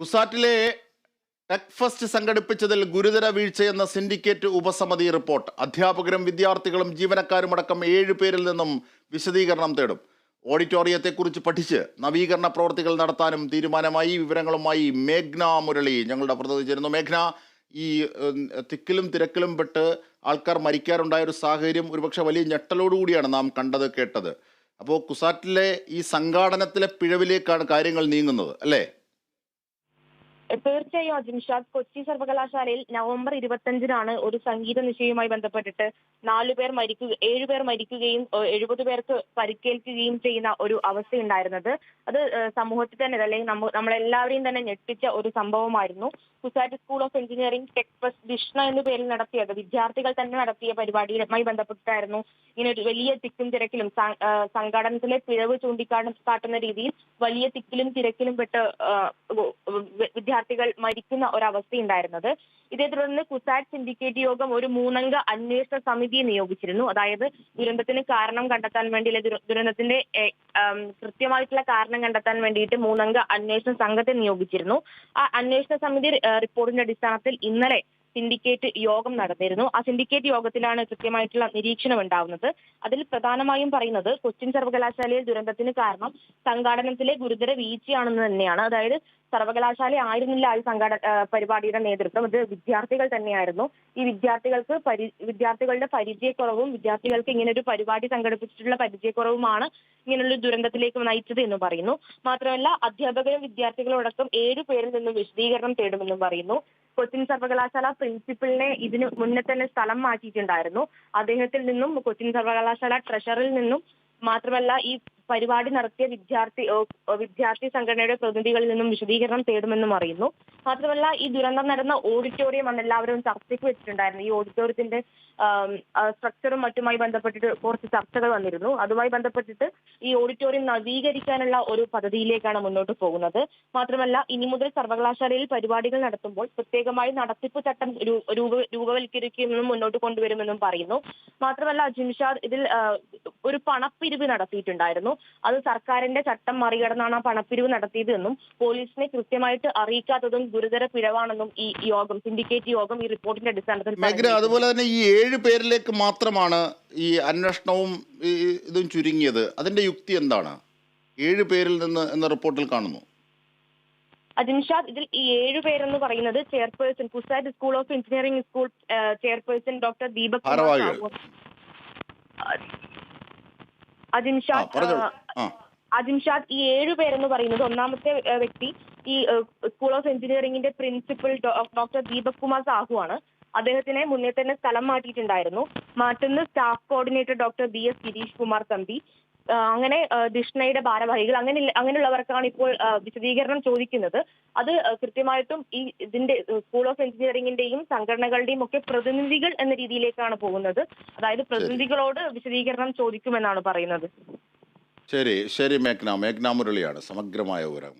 കുസാറ്റിലെ tech first സംഘടിപ്പിച്ചതിൽ ഗുരുതര വീഴ്ചയെന്ന syndicate ഉപസമിതി report അധ്യാപകരും വിദ്യാർത്ഥികളും ജീവനക്കാരും അടക്കം ഏഴ് പേരിൽ നിന്നും വിശദീകരണം തേടും. ഓഡിറ്റോറിയത്തെക്കുറിച്ച് പഠിച്ച് നവീകരണ പ്രവർത്തികൾ നടത്താനും തീരുമാനമായി. വിവരങ്ങളുമായി മേഘ്ന മുരളി ഞങ്ങളുടെ പ്രതിനിധി ചേരുന്നു മേഘ്ന ഈ തിക്കിലും തിരക്കിലും പെട്ട് ആൾക്കാർ മരിക്കാറുണ്ടായ ഒരു സാഹചര്യം ഒരുപക്ഷെ വലിയ ഞെട്ടലോടുകൂടിയാണ് നാം കണ്ടത് കേട്ടത്. അപ്പോൾ കുസാറ്റിലെ ഈ സംഘാടനത്തിലെ പിഴവിലേക്കാണ് കാര്യങ്ങൾ നീങ്ങുന്നത് അല്ലേ? തീർച്ചയായും അജിംഷാദ് കൊച്ചി സർവകലാശാലയിൽ നവംബർ ഇരുപത്തഞ്ചിനാണ് ഒരു സംഗീത നിശയുമായി ബന്ധപ്പെട്ടിട്ട് നാലു പേർ മരിക്കുക ഏഴുപേർ മരിക്കുകയും എഴുപത് പേർക്ക് പരിക്കേൽക്കുകയും ചെയ്യുന്ന ഒരു അവസ്ഥയുണ്ടായിരുന്നത്. അത് സമൂഹത്തിൽ തന്നെ അല്ലെങ്കിൽ നമ്മ നമ്മളെല്ലാവരെയും തന്നെ ഞെട്ടിച്ച ഒരു സംഭവമായിരുന്നു. CUSAT school of engineering tech fest Dhishna എന്ന പേരിൽ നടത്തിയത് വിദ്യാർത്ഥികൾ തന്നെ നടത്തിയ പരിപാടിയുമായി ബന്ധപ്പെട്ടിട്ടായിരുന്നു ഇങ്ങനെ ഒരു വലിയ തിക്കും തിരക്കിലും സംഘടനത്തിലെ പിഴവ് ചൂണ്ടിക്കാട്ടുന്ന കാട്ടുന്ന രീതിയിൽ വലിയ തിക്കിലും തിരക്കിലും പെട്ട് ഏഹ് വ- വ- വിദ്യാർത്ഥികൾ മരിക്കുന്ന ഒരവസ്ഥയുണ്ടായിരുന്നത്. ഇതേ തുടർന്ന് കുസാറ്റ് സിൻഡിക്കേറ്റ് യോഗം ഒരു മൂന്നംഗ അന്വേഷണ സമിതിയെ നിയോഗിച്ചിരുന്നു. അതായത് ദുരന്തത്തിന് കാരണം കണ്ടെത്താൻ വേണ്ടി ദുരന്തത്തിന്റെ കൃത്യമായിട്ടുള്ള കാരണം കണ്ടെത്താൻ വേണ്ടിയിട്ട് മൂന്നംഗ അന്വേഷണ സംഘത്തെ നിയോഗിച്ചിരുന്നു. ആ അന്വേഷണ സമിതി റിപ്പോർട്ടിന്റെ അടിസ്ഥാനത്തിൽ ഇന്നലെ സിൻഡിക്കേറ്റ് യോഗം നടന്നിരുന്നു. ആ സിൻഡിക്കേറ്റ് യോഗത്തിലാണ് കൃത്യമായിട്ടുള്ള നിരീക്ഷണം ഉണ്ടാവുന്നത് അതിൽ പ്രധാനമായും പറയുന്നത് കൊച്ചിൻ സർവകലാശാലയിൽ ദുരന്തത്തിന് കാരണം സംഘാടനത്തിലെ ഗുരുതര വീഴ്ചയാണെന്ന് തന്നെയാണ്. അതായത് സർവകലാശാല ആയിരുന്നില്ല ഈ സംഘാട പരിപാടിയുടെ നേതൃത്വം. അത് വിദ്യാർത്ഥികൾ തന്നെയായിരുന്നു. ഈ വിദ്യാർത്ഥികൾക്ക് പരി വിദ്യാർത്ഥികളുടെ പരിചയക്കുറവും വിദ്യാർത്ഥികൾക്ക് ഇങ്ങനെ ഒരു പരിപാടി സംഘടിപ്പിച്ചിട്ടുള്ള പരിചയക്കുറവുമാണ് ഇങ്ങനെയുള്ള ദുരന്തത്തിലേക്ക് നയിച്ചത് എന്ന് പറയുന്നു. മാത്രമല്ല അധ്യാപകരും വിദ്യാർത്ഥികളും അടക്കം ഏഴു പേരിൽ നിന്നും വിശദീകരണം തേടുമെന്നും പറയുന്നു. കൊച്ചിൻ സർവകലാശാല പ്രിൻസിപ്പലിനെ ഇതിന് മുന്നേ തന്നെ സ്ഥലം മാറ്റിയിട്ടുണ്ടായിരുന്നു. അദ്ദേഹത്തിൽ നിന്നും കൊച്ചിൻ സർവകലാശാല ട്രഷറിൽ നിന്നും മാത്രമല്ല ഈ പരിപാടി നടത്തിയ വിദ്യാർത്ഥി വിദ്യാർത്ഥി സംഘടനയുടെ പ്രതിനിധികളിൽ നിന്നും വിശദീകരണം തേടുമെന്നും അറിയുന്നു. മാത്രമല്ല ഈ ദുരന്തം നടന്ന ഓഡിറ്റോറിയം അന്ന് എല്ലാവരും ചർച്ചയ്ക്ക് വെച്ചിട്ടുണ്ടായിരുന്നു ഈ ഓഡിറ്റോറിയത്തിന്റെ സ്ട്രക്ചറും മറ്റുമായി ബന്ധപ്പെട്ടിട്ട് കുറച്ച് ചർച്ചകൾ വന്നിരുന്നു. അതുമായി ബന്ധപ്പെട്ടിട്ട് ഈ ഓഡിറ്റോറിയം നവീകരിക്കാനുള്ള ഒരു പദ്ധതിയിലേക്കാണ് മുന്നോട്ട് പോകുന്നത്. മാത്രമല്ല ഇനി മുതൽ സർവകലാശാലയിൽ പരിപാടികൾ നടത്തുമ്പോൾ പ്രത്യേകമായി നടത്തിപ്പ് ചട്ടം രൂപ രൂപവൽക്കരിക്കുമെന്നും മുന്നോട്ട് കൊണ്ടുവരുമെന്നും പറയുന്നു. മാത്രമല്ല ജിംഷാദ് ഇതിൽ ഒരു പണപ്പിരിവ് നടത്തിയിട്ടുണ്ടായിരുന്നു. അത് സർക്കാരിന്റെ ചട്ടം മറികടന്നാണ് ആ പണപ്പിരിവ് നടത്തിയതെന്നും പോലീസിനെ കൃത്യമായിട്ട് അറിയിക്കാത്തതും ഗുരുതര പിഴവാണെന്നും ഈ യോഗം സിൻഡിക്കേറ്റ് യോഗം ഈ റിപ്പോർട്ടിന്റെ അടിസ്ഥാനത്തിൽ മേഘന. അതുപോലെ തന്നെ ഈ ഏഴ് പേരിലേക്ക് മാത്രമാണ് ഈ അന്വേഷണവും ഇതും ചുരുങ്ങിയത്. അതിന്റെ യുക്തി എന്താണ്? ഏഴ് പേരിൽ നിന്ന് എന്ന റിപ്പോർട്ടിൽ കാണുന്നു. അജിൻഷാദ് ഇതിൽ ഈ ഏഴ് പേരെന്ന് പറയുന്നത് chairperson CUSAT school of engineering school chairperson doctor Deepak. Ajinshad Ajinshad ഈ ഏഴു പേരെന്ന് പറയുന്നത് ഒന്നാമത്തെ വ്യക്തി ഈ സ്കൂൾ ഓഫ് എഞ്ചിനീയറിംഗിന്റെ പ്രിൻസിപ്പൽ ഡോക്ടർ ദീപക് കുമാർ സാഹു ആണ്. അദ്ദേഹത്തിനെ മുന്നേ തന്നെ സ്ഥലം മാറ്റിയിട്ടുണ്ടായിരുന്നു. മാറ്റുന്ന staff coordinator doctor B S Girish Kumar Thampi. അങ്ങനെ ദിഷ്ണയുടെ ഭാരവാഹികൾ. അങ്ങനെ അങ്ങനെയുള്ളവർക്കാണ് ഇപ്പോൾ വിശദീകരണം ചോദിക്കുന്നത്. അത് കൃത്യമായിട്ടും ഈ ഇതിന്റെ സ്കൂൾ ഓഫ് എഞ്ചിനീയറിംഗിന്റെയും സംഘടനകളുടെയും ഒക്കെ പ്രതിനിധികൾ എന്ന രീതിയിലേക്കാണ് പോകുന്നത്. അതായത് പ്രതിനിധികളോട് വിശദീകരണം ചോദിക്കുമെന്നാണ് പറയുന്നത്. ശരി. ശരി മേഘ്ന. മേഘ്ന മുരളിയാണ്. സമഗ്രമായ വിവരം.